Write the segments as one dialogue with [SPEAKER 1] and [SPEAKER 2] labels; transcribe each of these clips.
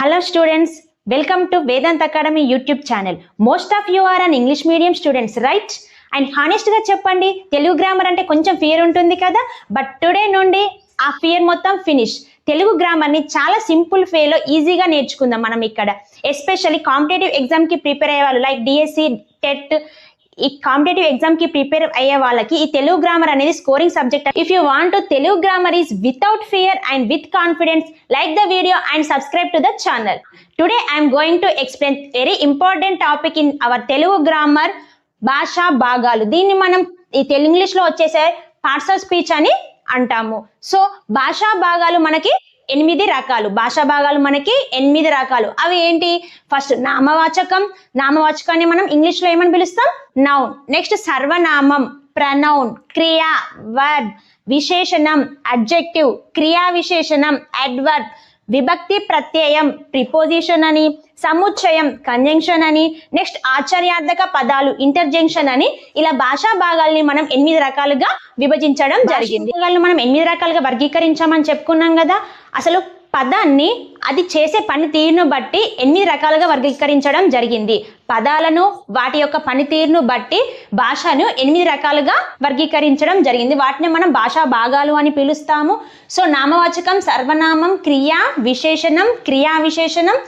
[SPEAKER 1] Hello students welcome to Vedant academy YouTube channel most of you are in English medium students right and హానెస్ట్గా చెప్పండి Telugu grammar అంటే కొంచెం fear ఉంటుంది కదా? But today నుండి ఆ ఫియర్ మొత్తం ఫినిష్ తెలుగు గ్రామర్ని చాలా సింపుల్ వేలో ఈజీగా నేర్చుకుందాం మనం ఇక్కడ. ఎస్పెషల్లీ కాంపిటేటివ్ ఎగ్జామ్కి ప్రిపేర్ అయ్యే వాళ్ళు లైక్ డిఎస్సి టెట్ ఈ కాంపిటేటివ్ ఎగ్జామ్కి ప్రిపేర్ అయ్యే వాళ్ళకి ఈ తెలుగు గ్రామర్ అనేది scoring subject if you want Telugu grammar is without fear and with confidence like the video and subscribe to the channel today I'm going to explain very important topic in our Telugu grammar భాషా భాగాలు. దీన్ని మనం ఈ తెలుగు ఇంగ్లీష్లో వచ్చేసే parts of speech అని అంటాము. So భాషా భాగాలు మనకి ఎనిమిది రకాలు. భాషా భాగాలు మనకి ఎనిమిది రకాలు. అవి ఏంటి? ఫస్ట్ నామవాచకం. నామవాచకాన్ని మనం ఇంగ్లీష్లో ఏమని పిలుస్తాం? నౌన్ నెక్స్ట్ సర్వనామం. ప్రనౌన్ క్రియా. వర్బ్ విశేషణం. అడ్జెక్టివ్ క్రియా విశేషణం. అడ్వర్బ్ విభక్తి ప్రత్యయం ప్రిపోజిషన్ అని సముచ్చయం కంజంక్షన్ అని నెక్స్ట్ ఆశ్చర్యార్థక పదాలు ఇంటర్జంక్షన్ అని ఇలా భాషా భాగాల్ని మనం ఎనిమిది రకాలుగా విభజించడం జరిగింది. మనం ఎనిమిది రకాలుగా వర్గీకరించామని చెప్పుకున్నాం కదా. అసలు పదాన్ని అది చేసే పనితీరును బట్టి ఎన్ని రకాలుగా వర్గీకరించడం జరిగింది. పదాలను వాటి యొక్క పనితీరును బట్టి భాషను ఎనిమిది రకాలుగా వర్గీకరించడం జరిగింది. వాటిని మనం భాషా భాగాలు అని పిలుస్తాము. సో నామవాచకం సర్వనామం క్రియా విశేషణం క్రియా విశేషణం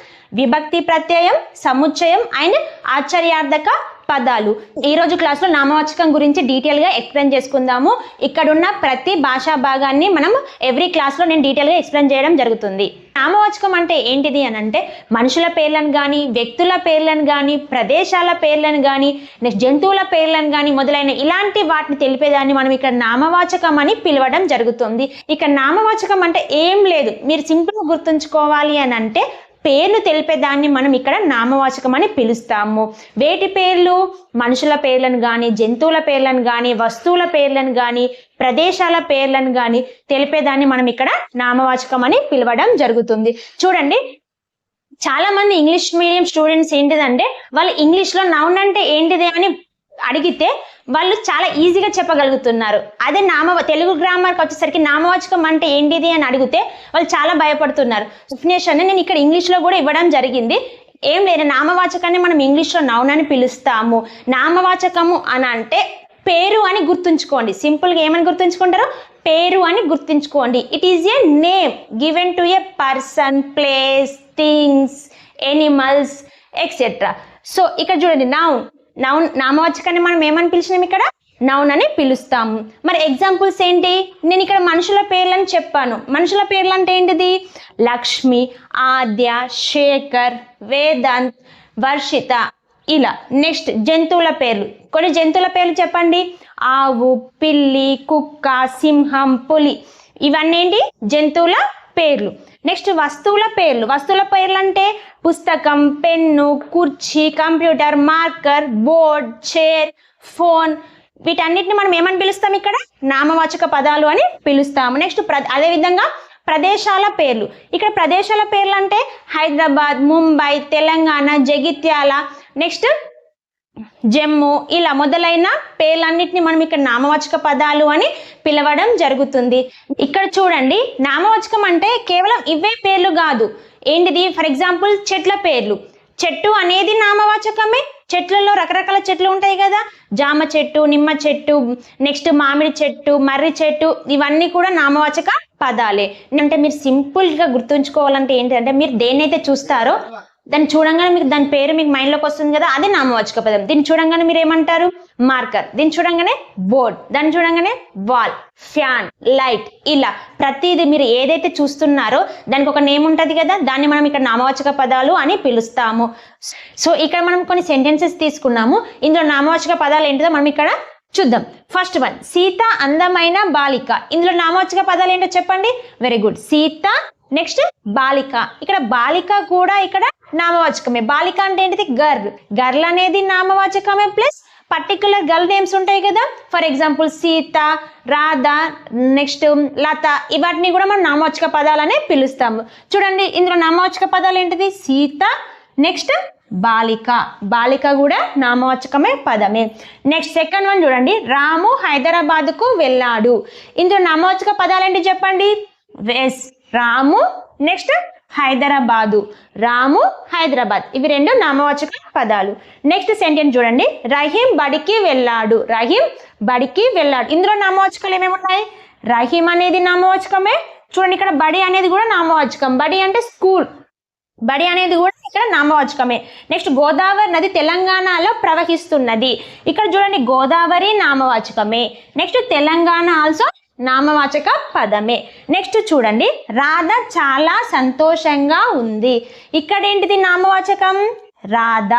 [SPEAKER 1] విభక్తి ప్రత్యయం సముచ్చయం అండ్ ఆశ్చర్యార్థక పదాలు. ఈ రోజు క్లాస్లో నామవాచకం గురించి డీటెయిల్గా ఎక్స్ప్లెయిన్ చేసుకుందాము. ఇక్కడున్న ప్రతి భాషా భాగాన్ని మనం ఎవ్రీ క్లాస్లో నేను డీటెయిల్గా ఎక్స్ప్లెయిన్ చేయడం జరుగుతుంది. నామవాచకం అంటే ఏంటిది అని అంటే మనుషుల పేర్లను కానీ వ్యక్తుల పేర్లను కానీ ప్రదేశాల పేర్లను కానీ నెక్స్ట్ జంతువుల పేర్లను కానీ మొదలైన ఇలాంటి వాటిని తెలిపేదాన్ని మనం ఇక్కడ నామవాచకం అని పిలవడం జరుగుతుంది. ఇక నామవాచకం అంటే ఏం లేదు. మీరు సింపుల్గా గుర్తుంచుకోవాలి అని అంటే పేర్లు తెలిపేదాన్ని మనం ఇక్కడ నామవాచకం అని పిలుస్తాము. వేటి పేర్లు? మనుషుల పేర్లను కానీ జంతువుల పేర్లను కానీ వస్తువుల పేర్లను కానీ ప్రదేశాల పేర్లను కానీ తెలిపేదాన్ని మనం ఇక్కడ నామవాచకం అని పిలవడం జరుగుతుంది. చూడండి చాలా మంది ఇంగ్లీష్ మీడియం స్టూడెంట్స్ ఏంటిదంటే వాళ్ళు ఇంగ్లీష్లో నౌన్ అంటే ఏంటిది అని అడిగితే వాళ్ళు చాలా ఈజీగా చెప్పగలుగుతున్నారు. అదే నామ తెలుగు గ్రామర్కి వచ్చేసరికి నామవాచకం అంటే ఏంటిది అని అడిగితే వాళ్ళు చాలా భయపడుతున్నారు. డెఫినేషన్ నేను ఇక్కడ ఇంగ్లీష్లో కూడా ఇవ్వడం జరిగింది. ఏం లేదు నామవాచకాన్ని మనం ఇంగ్లీష్లో నౌన్ అని పిలుస్తాము. నామవాచకము అని అంటే పేరు అని గుర్తుంచుకోండి. సింపుల్గా ఏమని గుర్తుంచుకుంటారు? పేరు అని గుర్తుంచుకోండి. It is a name given to a person place things animals etcetera so ఇక్కడ చూడండి నౌన్ నౌన్ నామవాచకాన్ని మనం ఏమని పిలిచినాం ఇక్కడ? నౌన్ అని పిలుస్తాము మరి ఎగ్జాంపుల్స్ ఏంటి? నేను ఇక్కడ మనుషుల పేర్లను చెప్పాను. మనుషుల పేర్లు అంటే ఏంటిది? లక్ష్మి ఆద్య శేఖర్ వేదాంత్ వర్షిత. ఇలా నెక్స్ట్ జంతువుల పేర్లు. కొన్ని జంతువుల పేర్లు చెప్పండి. ఆవు పిల్లి కుక్క సింహం పులి. ఇవన్నీ ఏంటి? జంతువుల పేర్లు. నెక్స్ట్ వస్తువుల పేర్లు. వస్తువుల పేర్లు అంటే పుస్తకం పెన్ను కుర్చీ computer marker board chair phone. వీటన్నిటిని మనం ఏమని పిలుస్తాం ఇక్కడ? నామవాచక పదాలు అని పిలుస్తాము. నెక్స్ట్ ప్ర అదేవిధంగా ప్రదేశాల పేర్లు. ఇక్కడ ప్రదేశాల పేర్లు అంటే హైదరాబాద్ ముంబై తెలంగాణ జగిత్యాల. నెక్స్ట్ జమ్ము ఇలా మొదలైన పేర్లన్నిటిని మనం ఇక్కడ నామవాచక పదాలు అని పిలవడం జరుగుతుంది. ఇక్కడ చూడండి నామవాచకం అంటే కేవలం ఇవే పేర్లు కాదు. ఏంటిది? ఫర్ ఎగ్జాంపుల్ చెట్ల పేర్లు. చెట్టు అనేది నామవాచకమే. చెట్లలో రకరకాల చెట్లు ఉంటాయి కదా. జామ చెట్టు నిమ్మ చెట్టు నెక్స్ట్ మామిడి చెట్టు మర్రి చెట్టు ఇవన్నీ కూడా నామవాచక పదాలే. అంటే మీరు సింపుల్గా గుర్తుంచుకోవాలంటే ఏంటంటే మీరు దేన్నైతే చూస్తారో దాన్ని చూడంగానే మీకు దాని పేరు మీకు మైండ్లోకి వస్తుంది కదా అదే నామవాచక పదం. దీన్ని చూడంగానే మీరు ఏమంటారు? మార్కర్. దీన్ని చూడంగానే బోర్డ్. దాన్ని చూడంగానే వాల్. ఫ్యాన్. లైట్. ఇలా. ప్రతిదీ మీరు ఏదైతే చూస్తున్నారో దానికి ఒక నేమ్ ఉంటుంది కదా దాన్ని మనం ఇక్కడ నామవాచక పదాలు అని పిలుస్తాము. సో ఇక్కడ మనం కొన్ని సెంటెన్సెస్ తీసుకున్నాము. ఇందులో నామవాచక పదాలు ఏంటిదో మనం ఇక్కడ చూద్దాం. ఫస్ట్ వన్ సీత అందమైన బాలిక. ఇందులో నామవాచక పదాలు ఏంటో చెప్పండి? వెరీ గుడ్ సీత నెక్స్ట్ బాలిక. ఇక్కడ బాలిక కూడా ఇక్కడ నామవాచకమే. బాలిక అంటే ఏంటిది? గర్ల్ గర్ల్ అనేది నామవాచకమే ప్లస్ పర్టికులర్ గర్ల్ నేమ్స్ ఉంటాయి కదా? For example Sita Radha next Latha. ఇవాటిని కూడా మనం నామవాచక పదాలనే పిలుస్తాము. చూడండి ఇందులో నామవాచక పదాలు ఏంటిది? సీత నెక్స్ట్ బాలిక. బాలిక కూడా నామవాచకమే పదమే. నెక్స్ట్ సెకండ్ వన్ చూడండి. రాము హైదరాబాద్కు వెళ్ళాడు. ఇందులో నామవాచక పదాలు ఏంటి చెప్పండి? Yes Ramu next Hyderabad. రాము హైదరాబాద్. ఇవి రెండు నామవాచక పదాలు. నెక్స్ట్ సెంటెన్స్ చూడండి. రహీం బడికి వెళ్ళాడు. రహీం బడికి వెళ్ళాడు. ఇందులో నామవాచకాలు ఏమేమి ఉన్నాయి? రహీం అనేది నామవాచకమే. చూడండి ఇక్కడ బడి అనేది కూడా నామవాచకం. బడి అంటే స్కూల్. బడి అనేది కూడా ఇక్కడ నామవాచకమే. నెక్స్ట్ గోదావరి నది తెలంగాణలో ప్రవహిస్తున్నది. ఇక్కడ చూడండి గోదావరి నామవాచకమే. నెక్స్ట్ తెలంగాణ ఆల్సో నామవాచక పదమే. నెక్స్ట్ చూడండి. రాధ చాలా సంతోషంగా ఉంది. ఇక్కడ ఏంటిది నామవాచకం? రాధ.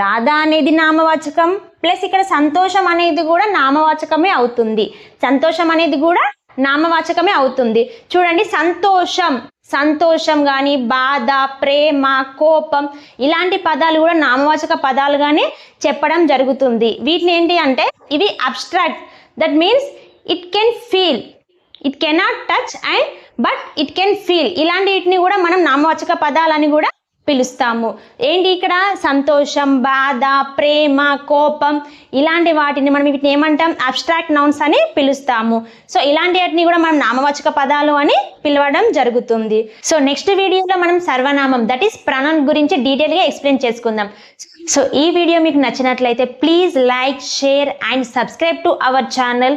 [SPEAKER 1] రాధ అనేది నామవాచకం. ప్లస్ ఇక్కడ సంతోషం అనేది కూడా నామవాచకమే అవుతుంది. సంతోషం అనేది కూడా నామవాచకమే అవుతుంది. చూడండి సంతోషం. సంతోషం కానీ బాధ ప్రేమ కోపం ఇలాంటి పదాలు కూడా నామవాచక పదాలుగానే చెప్పడం జరుగుతుంది. వీటిని ఏంటి అంటే ఇవి abstract that means it can feel it cannot touch and but it can feel ఇలాంటి వీటిని కూడా మనం నామవాచక పదాలని కూడా పిలుస్తాము. ఏంటి ఇక్కడ? సంతోషం బాధ ప్రేమ కోపం ఇలాంటి వాటిని మనం వీటిని ఏమంటాం? అబ్స్ట్రాక్ట్ నౌన్స్ అని పిలుస్తాము. సో ఇలాంటి వాటిని కూడా మనం నామవాచక పదాలు అని పిలవడం జరుగుతుంది. సో నెక్స్ట్ వీడియోలో మనం సర్వనామం దట్ ఈస్ ప్రణన్ గురించి డీటెయిల్గా ఎక్స్ప్లెయిన్ చేసుకుందాం. సో ఈ వీడియో మీకు నచ్చినట్లయితే please like share and subscribe to our channel